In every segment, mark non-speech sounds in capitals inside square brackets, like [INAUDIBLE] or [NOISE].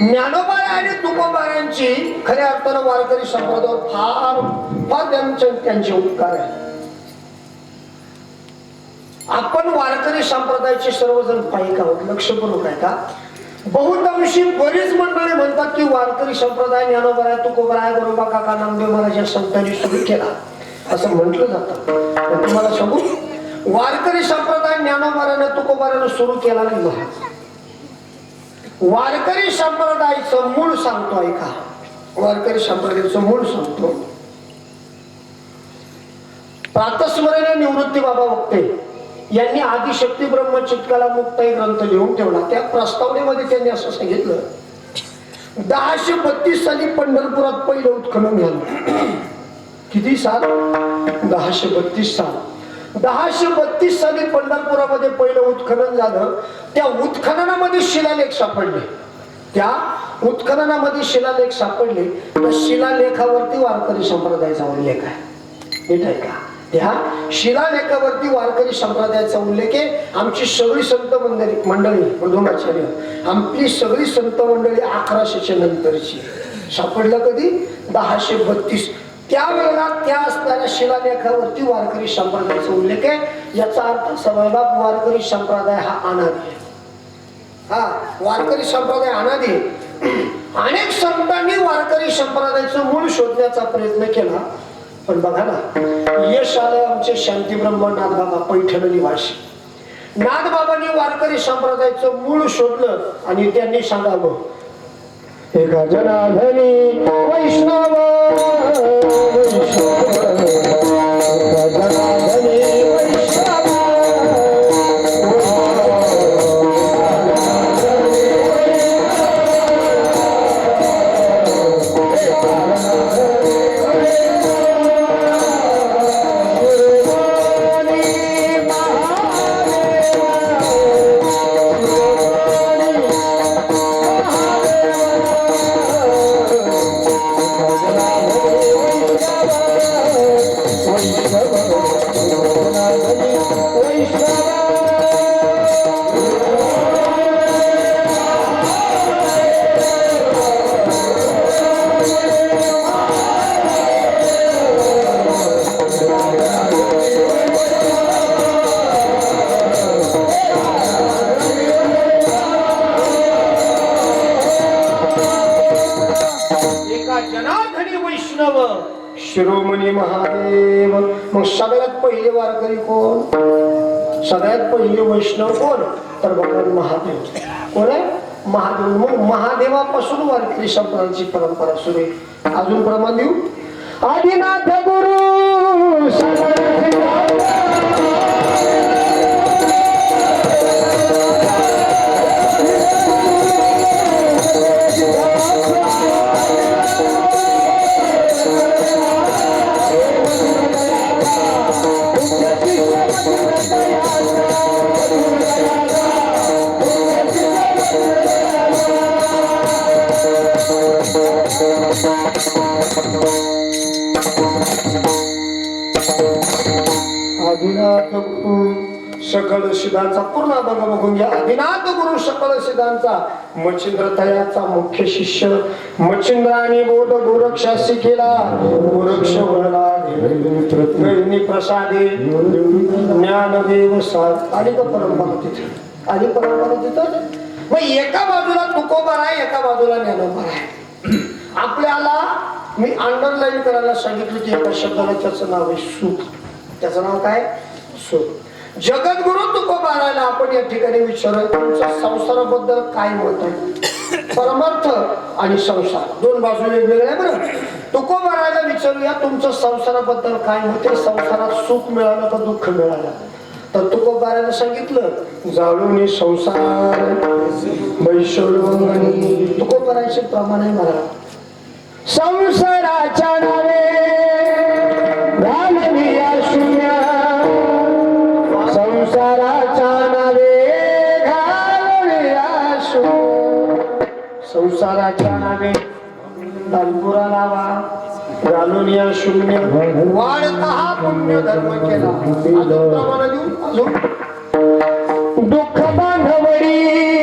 ज्ञानोबा आणि तुकोबारांची खऱ्या अर्थानं वारकरी संप्रदायावर फार फार त्यांचे त्यांचे उपकार आहे आपण वारकरी संप्रदायाचे सर्वजण पाहिक आहोत. लक्षपूर्वक आहे का बहुतांशी बरीच मंडळी म्हणतात की वारकरी संप्रदाय ज्ञानोबा आहे तुकोबा आहे बरोबा काका नामदेव महाराज या संतांनी सुरू केला. असं म्हटलं जातं. पण तुम्हाला सांगू वारकरी संप्रदाय ज्ञानोबारानं तुकोबारानं सुरू केला नाही वारकरी संप्रदायाचं मूळ सांगतो ऐका. वारकरी संप्रदायाचं मूळ सांगतो. प्रातस्मरण निवृत्ती बाबा वक्ते यांनी आदिशक्ती ब्रह्मचितकाला मुक्त ग्रंथ लिहून ठेवला. त्या प्रस्तावनेमध्ये त्यांनी असं सांगितलं. दहाशे बत्तीस साली पंढरपुरात पहिलं उत्खनन झालं. किती साल? दहाशे बत्तीस साल. दहाशे बत्तीस साली पंढरपुरामध्ये पहिलं उत्खनन झालं. त्या उत्खननामध्ये शिलालेख सापडले. त्या उत्खननामध्ये शिलालेख सापडले. तर शिलालेखावरती वारकरी संप्रदायाचा उल्लेख आहे. नीट आहे का? त्या शिलालेखावरती वारकरी संप्रदायाचा उल्लेख आहे. आमची सगळी संत मंडळी मंडळी मधुमाचार्य आमची सगळी संत मंडळी अकराशेच्या नंतरची. सापडलं कधी? दहाशे बत्तीस. त्यावेळेला त्या असणाऱ्या शिलालेखावरती वारकरी संप्रदायाचा उल्लेख आहे. याचा अर्थ सर्वबाब वारकरी संप्रदाय हा अनादी आहे. हा वारकरी संप्रदाय अनादी अनेक संतांनी वारकरी संप्रदायाचं मूळ शोधण्याचा प्रयत्न केला. पण बघा ना यश आलं आमचे शांतीब्रह्म नाथबाबा पैठण निवासी नाथबाबांनी वारकरी संप्रदायाचं मूळ शोधलं आणि त्यांनी सांगावं एका जनाधनी वैष्णव वैष्णव, आपला जनार्दनी वैष्णव. शिरोमणी महादेव. मग सगळ्यात पहिले वारकरी कोण? सगळ्यात पहिले वैष्णव कोण? तर भगवान महादेव. कोण आहे? महादेव. मग महादेवापासून वारकरी संप्रदायाची परंपरा सुरू आहे. अजून प्रमाण देऊ? आदिनाथ गुरु आदिनाथ गुरु सकल सिद्धांचा पूर्ण अभंग बघून घ्या. आदिनाथ गुरु सकल सिद्धांचा मच्छिंद्र तयाचा मुख्य शिष्य. मच्छिंद्राने बोध गोरक्षाशी केला. गोरक्ष वळला गैनी प्रसादे. ज्ञानदेव साध आली का परंपरा तिथे. आली परंपरा तिथं मग एका बाजूला तुकोबार आहे एका बाजूला ज्ञानोबार आहे [CLEARS THROAT] आपल्याला मी अंडरलाईन करायला सांगितलं की एका शब्दाला त्याचं नाव आहे सुख. त्याचं नाव काय? सुख. जगद्गुरु तुकोबारायला आपण या ठिकाणी विचारूया तुमच्या संसाराबद्दल काय मत आहे? [CLEARS THROAT] परमार्थ आणि संसार. दोन बाजू वेगवेगळ्या आहे बरं. तुकोबारायला विचारूया तुमचं संसाराबद्दल काय होते संसारात सुख मिळालं का दुःख मिळालं? तर तुकोबारायला सांगितलं जाळून संसार. वैश्वनी तुकोबारायचे प्रमाण आहे मला. संसाराच्या नावे घालविया शून्य. संसाराच्या नावे घालविया शून्य. संसाराच्या नावे तानपुरा लावा. घालून या शून्य. वाढता हा पुण्य धर्म केला अजून अजून दुःख बांधवडी.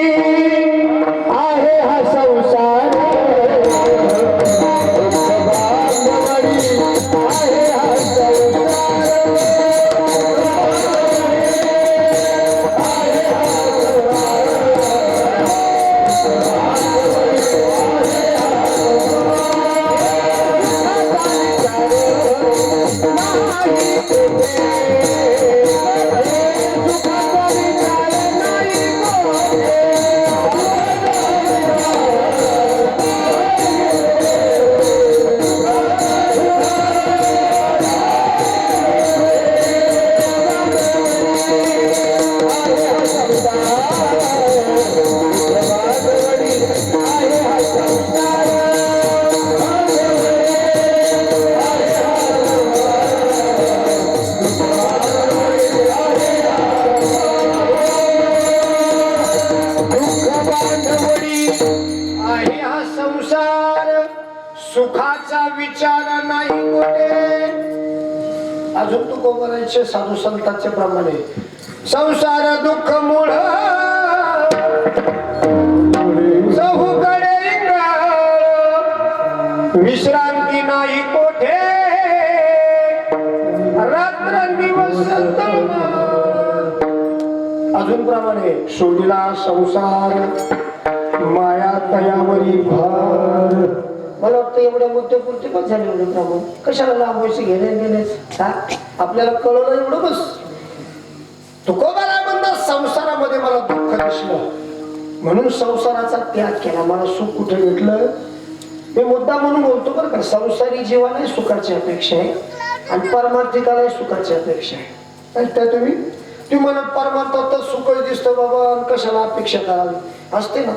त्यांचे साधू संतांचे प्रमाणे. संसार दुःख मूळ विश्रांती नाही कोठे. रात्र दिवस अजून प्रमाणे सोडिला संसार माया तयावरी भार. मला वाटतं एवढ्या मुद्द्यापुरते पण झाले एवढे प्रभू कशाला लांबवायचे घेणे गेले हा? आपल्याला कळलं एवढं बस. तुकोबाला म्हणतात संसारामध्ये मला दुःख दिसलं. म्हणून संसाराचा त्याग केला. मला सुख कुठे भेटलं? मी मुद्दा म्हणून बोलतो बरं का संसारी जीवालाही सुखाची अपेक्षा आहे आणि परमार्थिकालाही सुखाची अपेक्षा आहे. ऐकताय तुम्ही तुम्ही म्हणत परमार्थात सुख दिसतं बाबा कशाला अपेक्षा करावी? असते ना.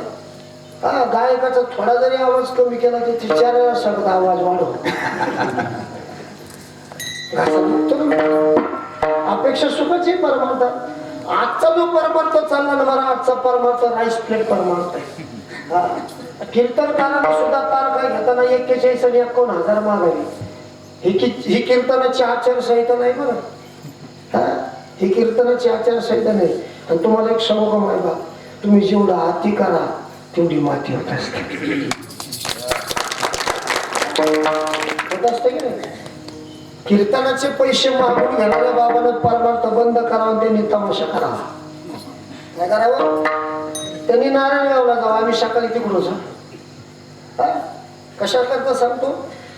हा गायकाचा थोडा जरी आवाज कमी केला की ती चार वेळा आवाज वाढव अपेक्षा सुखच आहे परमार्थ. आजचा जो परमार्थ चालला ना मला आजचा परमार्थ राईस प्लेट परमार्थ आहे. कीर्तनकारांना सुद्धा तार काय घेताना एक्केचाळीस आणि एकोण हजार मागावी ही ही कीर्तनाची आचारसंहिता नाही बरं. हा? ही कीर्तनाची आचारसंहिता नाही. आणि तुम्हाला एक समोर आहे बा. तुम्ही जेवढा हाती करा तेवढी माती होत असते होत असते की नाही? कीर्तनाचे पैसे मागून घेणाऱ्या बाबानं परमार्थ बंद करावा ते त्यांनी तमाशा करावा. काय करावं? त्यांनी नारायण गावला जावं आम्ही सकाळी तिकडून जा. कशा करता सांगतो?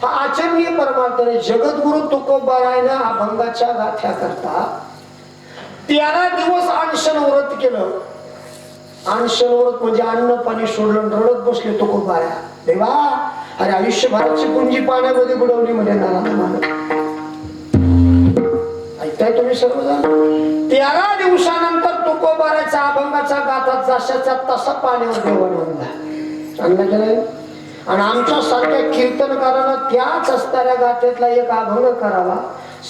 हा आचरणीय परमार्थ जगद्गुरु तुकोबारायनं अभंगाच्या गाथ्या करता तेरा दिवस अनशन व्रत केलं. आणि व्रत म्हणजे अन्न पाणी सोडलं रडत बसले तुकोबाऱ्या देवा अरे आयुष्यभराची पुंजी पाण्यामध्ये बुडवली म्हणजे नारायण ऐकताय तुम्ही सर्वजण? तेरा दिवसानंतर तुकोबाराच्या अभंगाचा गाथा जशाचा तसा पाण्यावर देवाने आणला नाही आणि आमच्या सारख्या कीर्तनकारानं त्याच असणाऱ्या गाथेतला एक अभंग करावा.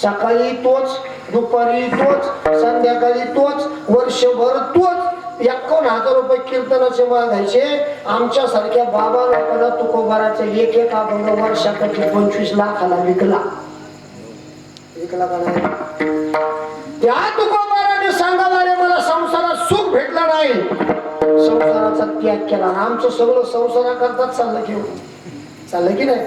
सकाळी तोच दुपारी तोच संध्याकाळी तोच वर्षभर तोच. एकावन्न हजार रुपये कीर्तनाचे मागायचे आमच्या सारख्या बाबा लोकांना तुकोबाराचे एक एक अभंग वर्षाकाठी पंचवीस लाखाला विकला. विकला का नाही? त्या तुकोबाराने सांगावाले मला संसारात सुख भेटला नाही. संसाराचा त्याग केला आमचं सगळं संसारा करतात चाललं की चाललं की नाही?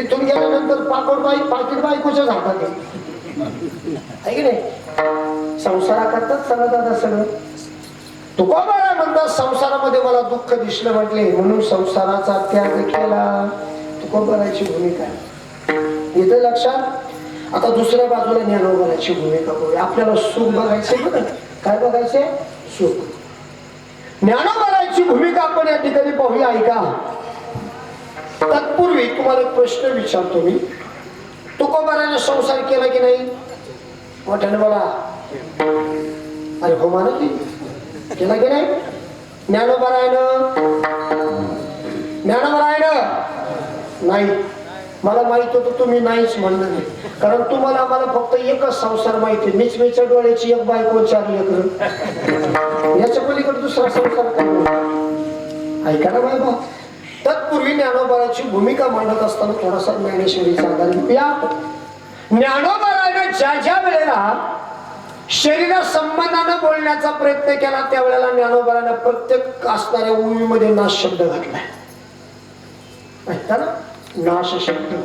इथून गेल्यानंतर पाकोड बाई पाकिट बायकोच्याच हातात आहे आहे की नाही? संसारा करतात चालत आता सगळं. तुकोबारा म्हणतात संसारामध्ये मला दुःख दिसलं म्हटले म्हणून संसाराचा त्याग केला. तुकोबाराची भूमिका. येते लक्षात? आता दुसऱ्या बाजूला ज्ञानोबराची भूमिका बघूया. आपल्याला सुख बघायचे बघ काय बघायचे सुख. ज्ञानोबराची भूमिका आपण या ठिकाणी पाहूया ऐका. तत्पूर्वी तुम्हाला एक प्रश्न विचारतो मी. तुकोबाराने संसार केला की नाही? मोठ्याने बोला. अरे हो मानत. केला की नाही ज्ञानोपरायण ज्ञानोपरायण नाही मला माहीत होतं तुम्ही नाहीच म्हणलं नाही कारण तुम्हाला मला फक्त एकच संसार माहिती आहे मिचमिच्या डोळ्याची एक बायको चार लेकर याच्या पलीकडे दुसरा संसार काय ऐका ना बाबा तत्पूर्वी ज्ञानोबाची भूमिका मांडत असताना थोडासा ज्ञानेश्वरीचा आधार घेऊया ज्ञानोबाराने ज्या ज्या वेळेला शरीरा संबंधानं बोलण्याचा प्रयत्न केला त्यावेळेला ज्ञानोबरानं प्रत्येक असणाऱ्या उमीमध्ये नाश शब्द घातलाय. ना? नाश शब्द.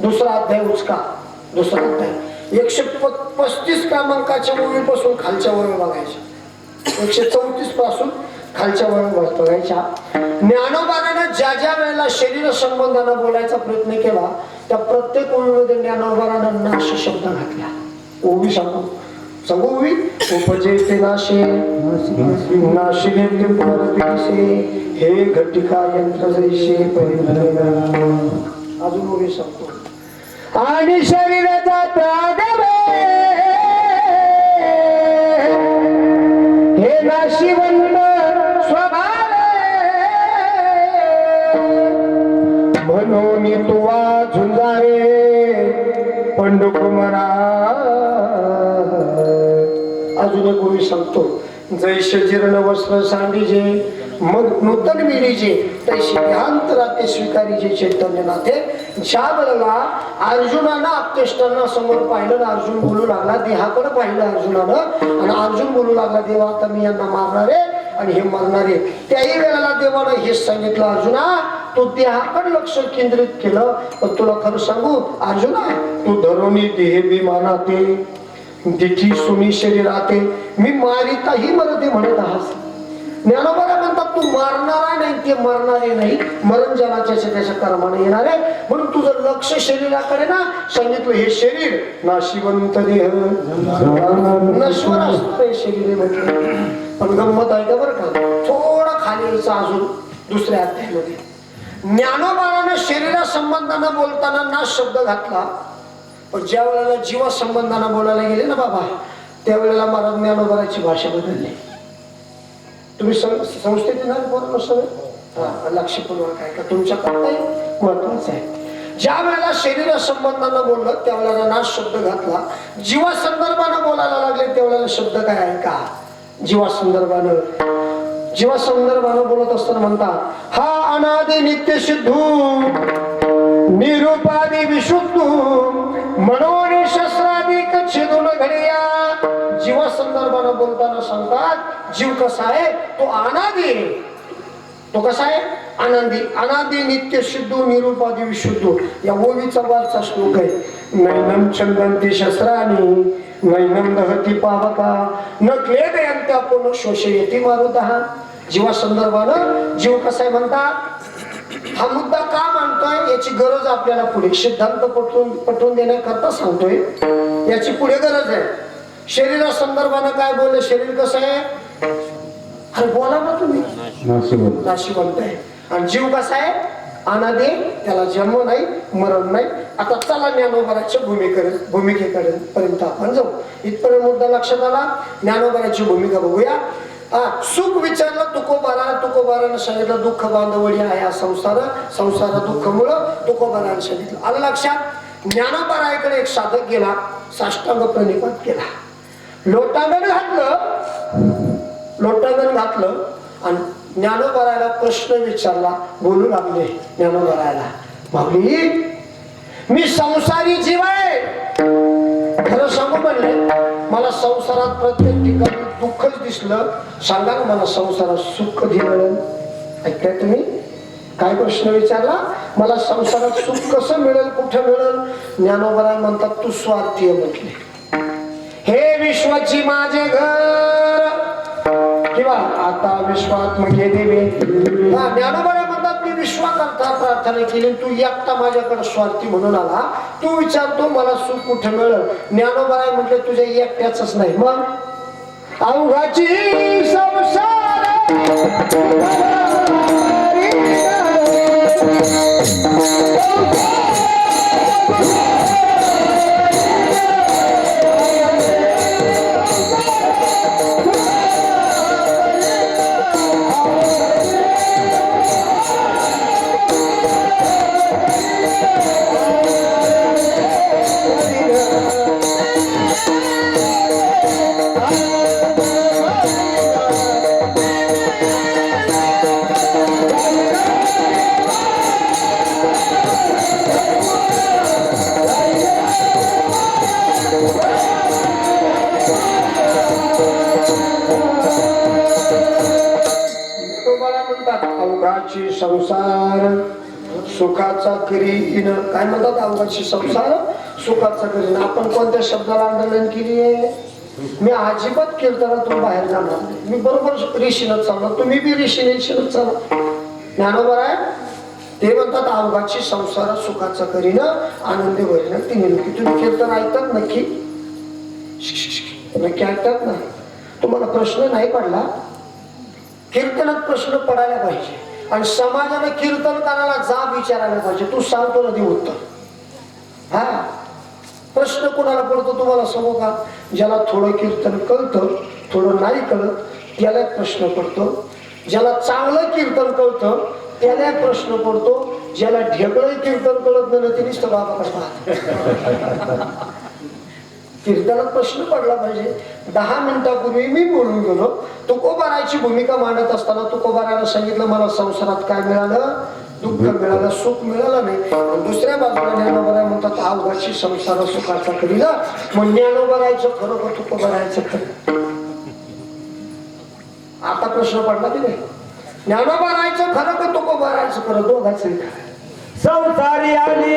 दुसरा अध्याय उचका. दुसरा अध्याय. एकशे प- पस्तीस क्रमांकाच्या मूवीपासून खालच्या वर बघायच्या एकशे चौतीसपासून खालच्या वर बघायच्या. ज्ञानोबारानं ज्या ज्या वेळेला शरीर संबंधानं बोलायचा प्रयत्न केला त्या प्रत्येक ओळीमध्ये ज्ञानोबारानं नाश शब्द घातला ओवी सांगू? सांगू ओवी उपजेते नाशे नाशिले ते हे घटिका यंत्र जैसे अजून ओवी शकतो आणि शरीराचा त्याग रे. हे नाशिवंत स्वभाव म्हणून तू झुंजावे पंडुकुमारा. अजून गोवी ओवी सांगतो. जैसे जीर्ण वस्त्र सांडीजे मग नूतन मिळीजे तैसे ध्यांत स्वीकारीचे चैतन्य नाथे ज्या वेळेला अर्जुनानं आपतेष्टांना समोर पाहिलं आणि अर्जुन बोलू लागला देहाकडे पाहिलं अर्जुनानं. आणि अर्जुन बोलू लागला देवा आता मी यांना मारणार आहे आणि हे मरणारे त्याही वेळेला देवानं हेच सांगितलं अर्जुना तू देहाकडे लक्ष केंद्रित केलं पण तुला खरं सांगू अर्जुना तू धरुणी देह विमानाते दिठी सुनी शरीराते मी मारिताही मरते म्हणत आहात ज्ञानोबाला म्हणतात तू मारणारा नाही ते मरणारे नाही. मरण जनाच्या त्याच्या कर्माने येणार आहे. म्हणून तुझं लक्ष शरीराकडे ना. सांगितलं हे शरीर नाशिवंत देह. नश्वर असणार हे शरीर म्हटलं पण गंमत आहे का बरं का? थोडा खाली अजून दुसऱ्या अध्यायामध्ये. ज्ञानोबारानं शरीरा संबंधानं बोलताना नाश शब्द घातला. पण ज्या वेळेला जीवा संबंधानं बोलायला गेले ना बाबा त्यावेळेला महाराज ज्ञानोबाराची भाषा बदलली. तुम्ही सं- संस्थेत येणार बरोबर सगळं लक्षपूर्वक आहे का तुमच्या करताही महत्वाचं आहे. ज्या वेळेला शरीर संबंधानं बोललं त्यावेळेला नाश शब्द घातला. जीवा संदर्भानं बोलायला लागले त्यावेळेला शब्द काय आहे का? जीवा संदर्भानं जीवा संदर्भानं बोलत असताना म्हणतात हा अनादि नित्य सिद्धू निरुपादी विशुद्धू म्हणून शस्त्राधिक छेदून घडिया जीवा संदर्भानं बोलताना सांगतात जीव कसा आहे? तो अनादी. तो कसा आहे? आनंदी अनादी नित्य सिद्धू निरुपादी विशुद्धू. या ओवीचा वारचा श्लोक आहे. नैनम छंदंती शस्त्रानी नैनम दहती पावका। न क्लेदयंत्या पुनः शोषयती मारुतः. जीवा संदर्भानं जीव कसा आहे म्हणतात? हा मुद्दा का मांडतोय याची गरज आपल्याला पुढे सिद्धांत पटवून पटवून देण्याकरता सांगतोय. याची पुढे गरज आहे. शरीरा संदर्भानं काय बोललं शरीर कसं आहे? अरे बोला ना तुम्ही. नाशिवंत आहे आणि जीव कसा आहे? अनादे त्याला जन्म नाही मरण नाही. आता चला ज्ञानोबराच्या भूमिकेकडे भूमिकेकडे पर्यंत आपण जाऊ. इथपर्यंत मुद्दा लक्षात आला. ज्ञानोबराची भूमिका बघूया. हा सुख विचारलं तुकोबारा तुकोबारानं सांगितलं दुःख बांधवडी आहे हा संसार संसार दुःखमुळं तुकोबारानं सांगितलं. आलं लक्षात? ज्ञानोबारायकडे एक साधक गेला साष्टांग प्रणिपात केला. लोटांगण घातलं लोटांगण घातलं आणि ज्ञानोबरायला प्रश्न विचारला बोलू लागले ज्ञानोबरायला. माऊली मी संसारी जीव आहे. खरं सांगू म्हणले मला संसारात प्रत्येक ठिकाणी दुःखच दिसलं. सांगा ना मला संसारात सुख कधी मिळेल ऐकताय तुम्ही? काय प्रश्न विचारला? मला संसारात सुख कसं मिळेल कुठे मिळेल? ज्ञानोबराय म्हणतात तू स्वार्थीय आहे म्हटले. हे विश्वाची माझे घर. किंवा आता विश्वात्मके देवे. हा ज्ञानोबरा विश्वाकरता प्रार्थना केली तू एकटा माझ्याकडे स्वार्थी म्हणून आला. तू विचारतो मला सुख कुठे मिळेल? ज्ञानोबाय म्हटलं तुझ्या एकट्याच नाही. मग? अवघाची संसार. करीन म्हणतात संसार सुखाचा करीन. आपण कोणत्या शब्दाला अंडरलाईन केली आहे? मी अजिबात कीर्तनातून बाहेर जाणार नाही. मी बरोबर ऋषीनच चालणार तुम्ही बी ऋषी ऋषीनच चालणार ज्ञानोबर आहे ते म्हणतात अवघाची संसार सुखाचा करीन आनंदी होईन. तिने नक्की तुम्ही कीर्तन ऐकतात नक्की? नक्की ऐकतात ना? तुम्हाला प्रश्न नाही पडला? कीर्तनात प्रश्न पडायला पाहिजे. आणि समाजाने कीर्तन करायला जा विचारायला पाहिजे. तू सांगतो ना दे उत्तर. हा? प्रश्न कोणाला पडतो तुम्हाला सांगू का ज्याला थोडं कीर्तन कळतं थोडं नाही कळत त्याला एक प्रश्न पडतो. ज्याला चांगलं कीर्तन कळतं त्याला एक प्रश्न पडतो. ज्याला ढेकळं कीर्तन कळत नाही ते नुसतं बाबा कसं कीर्तनात प्रश्न पडला पाहिजे. दहा मिनिटापूर्वी मी बोलून गेलो. तुकोबाराची भूमिका मांडत असताना तुकोबारानं सांगितलं मला संसारात काय मिळालं? दुःख मिळालं सुख मिळालं नाही. दुसऱ्या बाजूला ज्ञानोबराय म्हणतात अवघाची संसार सुखाचा करीला. मग ज्ञानोबरायचं खरं का तुकोबारायचं खरं आता प्रश्न पडला की नाही? ज्ञानोबरायचं खरं का तुकोबारायचं खरं दोघांचं खरं संसारी आली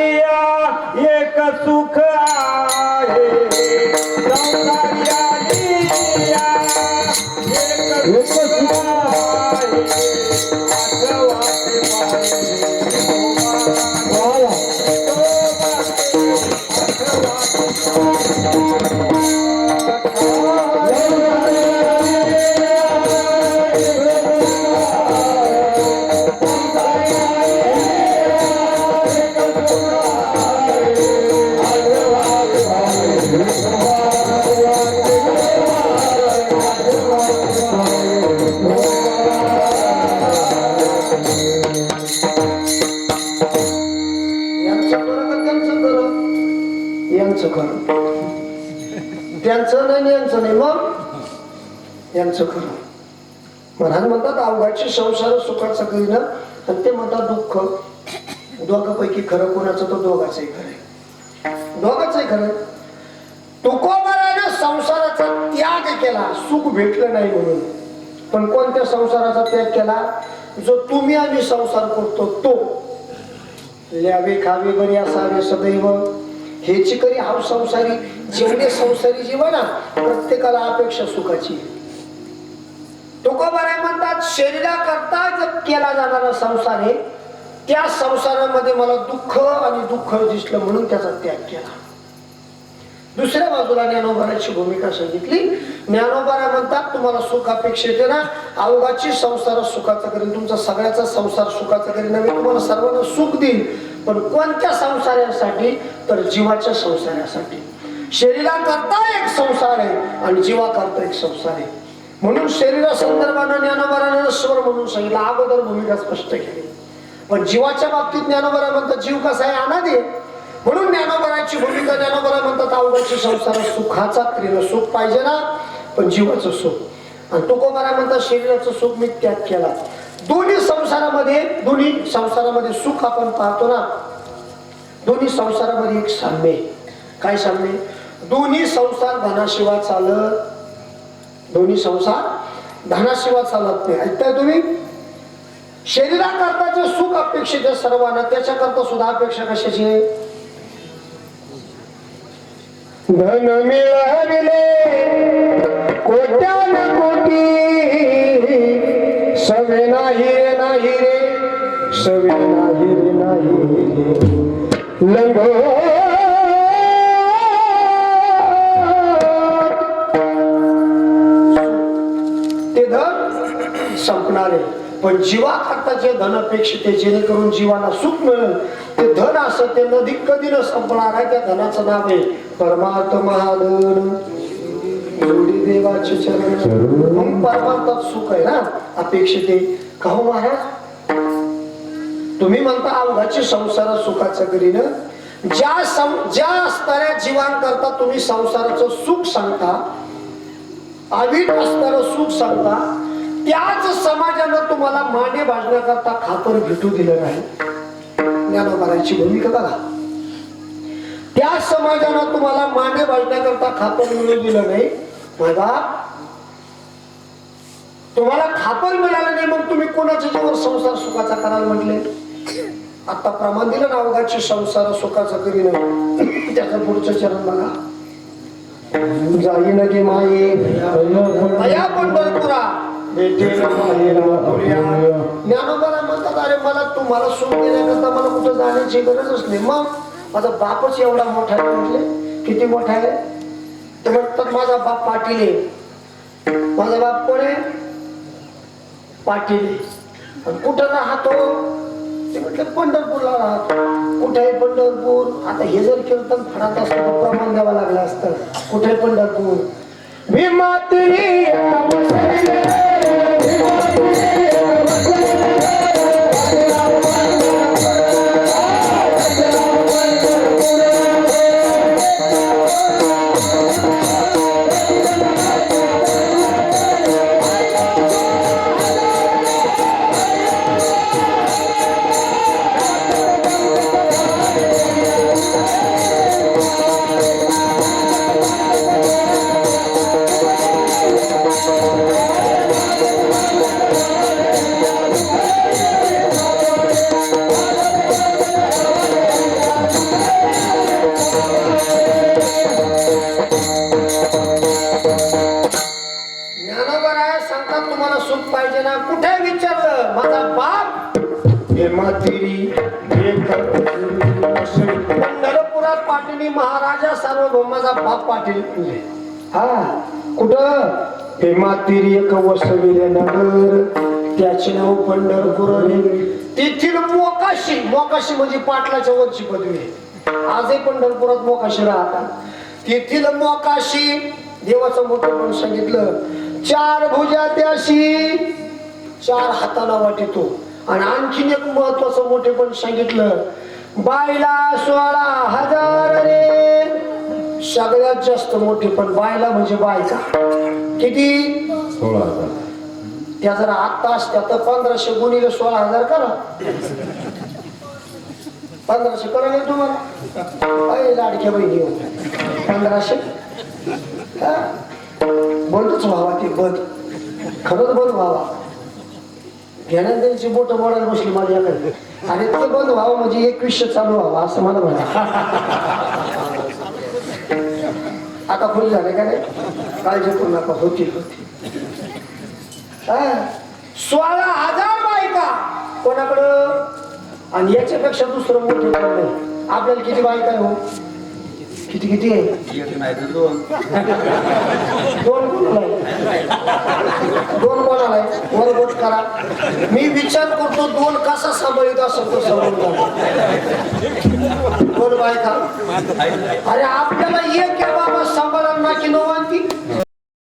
एक सुख आहे. संसारी आली एक सुख यांचं खरं. महाराज म्हणतात अवघाची संसार सुखाचं करीन आणि ते म्हणतात दुःख. दोघांपैकी खरं कोणाचं तर दोघाचंही खरं दोघाचंही खरं तुकोबरानं संसाराचा त्याग केला. सुख भेटलं नाही म्हणून. पण कोणत्या संसाराचा त्याग केला? जो तुम्ही आम्ही संसार करतो तो. ल्यावे खावे बरी असावे सदैव. हेची करी हाव संसारी जेवढे संसारी जीवना प्रत्येकाला अपेक्षा सुखाची तुकोबाराय म्हणतात शरीराकरता जर केला जाणारा संसार आहे त्या संसारामध्ये मला दुःख आणि दुःख दिसलं म्हणून त्याचा त्याग केला. दुसऱ्या बाजूला ज्ञानोबाराची भूमिका सांगितली. ज्ञानोबारा म्हणतात तुम्हाला सुख अपेक्षित आहे ना? अवघाची संसार सुखाचा करेन. तुमचा सगळ्याचा संसार सुखाचा करेन. नव्हे तुम्हाला सर्वांना सुख देईल. पण कोणत्या संसारासाठी? तर जीवाच्या संसारासाठी. शरीराकरता एक संसार आहे आणि जीवाकरता एक संसार आहे. म्हणून शरीरा संदर्भानं ज्ञानोबारानं स्वर म्हणून सांगितलं. अगोदर भूमिका स्पष्ट केली. पण जीवाच्या बाबतीत ज्ञानोबरा म्हणतात जीव कसा आहे? अनादे म्हणून ज्ञानोबराची भूमिका ज्ञानोबरा म्हणतात अवघडची संसार सुखाचा क्रियेला सुख पाहिजे ना पण जीवाचं सुख. आणि तुकोबारा म्हणतात शरीराचं सुख मी त्याग केला. दोन्ही संसारामध्ये दोन्ही संसारामध्ये सुख आपण पाहतो ना. दोन्ही संसारामध्ये एक साम्य आहे. काय साम्य? दोन्ही संसार धनाशिवाय चालत दोन्ही संसार धनाशिवाय चालत नाही ऐकताय तुम्ही? शरीराकरता जे सुख अपेक्षित आहे सर्वांना त्याच्याकरता सुद्धा अपेक्षा कशाची आहे? धन मिळविले कोट्यान कोटी सवे नाही रे नाही रे सवे नाही रे नाही लंगो आहे पण जीवाकरता जे धन अपेक्षित आहे जेणेकरून जीवाला सुख मिळेल ते धन असं ते नदी कधी न संपणार आहे त्या धनाचं नाव आहे परमात्मा धन जोडी देवाचे चरण. परमार्थात सुख आहे ना अपेक्षित आहे. का हो महाराज? तुम्ही म्हणता अवघाची संसार सुखाचं करीन. ज्या सं ज्या असणाऱ्या जीवांकरता तुम्ही संसाराचं सुख सांगता अवीट असणारं सुख सांगता त्याच समाजानं तुम्हाला माने भाजण्याकरता खातर भेटू दिलं नाही. ज्ञानोबाराची भूमिका बघा. त्या समाजानं तुम्हाला माने भाजण्याकरता खातर मिळू दिलं नाही. बघा तुम्हाला खापर मिळालं नाही मग तुम्ही कोणाच्या संसार सुखाचा कराल म्हटले? आता प्रमाण दिलं ना अवघाची संसार सुखाचा करी नाही. त्याचं पुढचं चरण बघा. जाईन की माये. पंढरपुरा. ज्ञानोबाला म्हणतात अरे मला तुम्हाला सूट देण्याकरता मला कुठं जाण्याची गरजच नाही मग माझा बापच एवढा मोठा आहे म्हटले किती मोठा आहे ते म्हणतात माझा बाप पाटील आहे माझा बाप कोण आहे पाटील कुठं राहतो ते म्हटलं पंढरपूरला राहतो कुठे आहे पंढरपूर? आता हे जर कीर्तन फडात असतं प्रमाण द्यावं लागलं असतं. कुठे पंढरपूर? मी तुरी भीमा एक वसविले नगर त्याचे नाव पंढरपूर आहे. तेथील मोकाशी मोकाशी म्हणजे पाटलाच्या वरची पदवी आहे आजही पंढरपुरात मोकाशी राहतात. तेथील मोकाशी देवाचं मोठं म्हणून सांगितलं चार भुजा त्याशी चार हाताला वाटेतो. आणि आणखीन एक महत्वाचं मोठे पण सांगितलं बायला सोळा हजार रे. सगळ्यात जास्त मोठे पण बायला म्हणजे बायका किती? सोळा हजार. त्या जर आत्ता असत्या तर पंधराशे गुणिले सोळा हजार करा. पंधराशे करा नाही तुम्हाला. लाडक्या बहिणी. पंधराशे? बंदच व्हावा ते बंद. खरंच बंद व्हावा. घेण्यात त्यांची बोट बोलायला बसली माझ्याकडे. आणि ते बंद व्हावं म्हणजे एकवीसशे चालू व्हावं असं मला म्हणा आता फुल झाले का नाही? काळजी करू नका होती हा. सोळा हजार बायका कोणाकडं? आणि याच्यापेक्षा दुसरं मोठं नाही? आपल्याला किती बायका आहे हो? किती किती? आहे दोन. कोणाला आहे? दोन कोणाला आहे. वर बोट करा. मी विचार करतो दोन कसा सांभाळीत असेल तो सांभाळून दोन बायका. अरे आपल्याला एक आहे बाबा सांभाळा ना की आणती